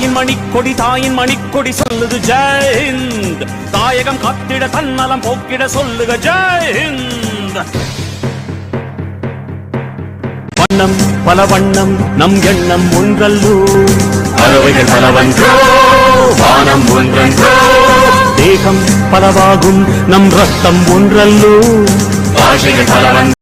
தாயின் மணிக்கொடி தாயின் மணிக்கொடி சொல்லுது ஜெயஹிந்த் தாயகம் காத்திட தன்னலம் போக்கிட சொல்லுக ஜெயஹிந்த் வண்ணம் பல வண்ணம் நம் எண்ணம் ஒன்றல்லோ. பறவைகள் பலவன்றோ வானம் ஒன்றன்றோ. தேகம் பலவாகும் நம் ரத்தம் ஒன்றல்லோ. பாஷைகள் பலவன்றோ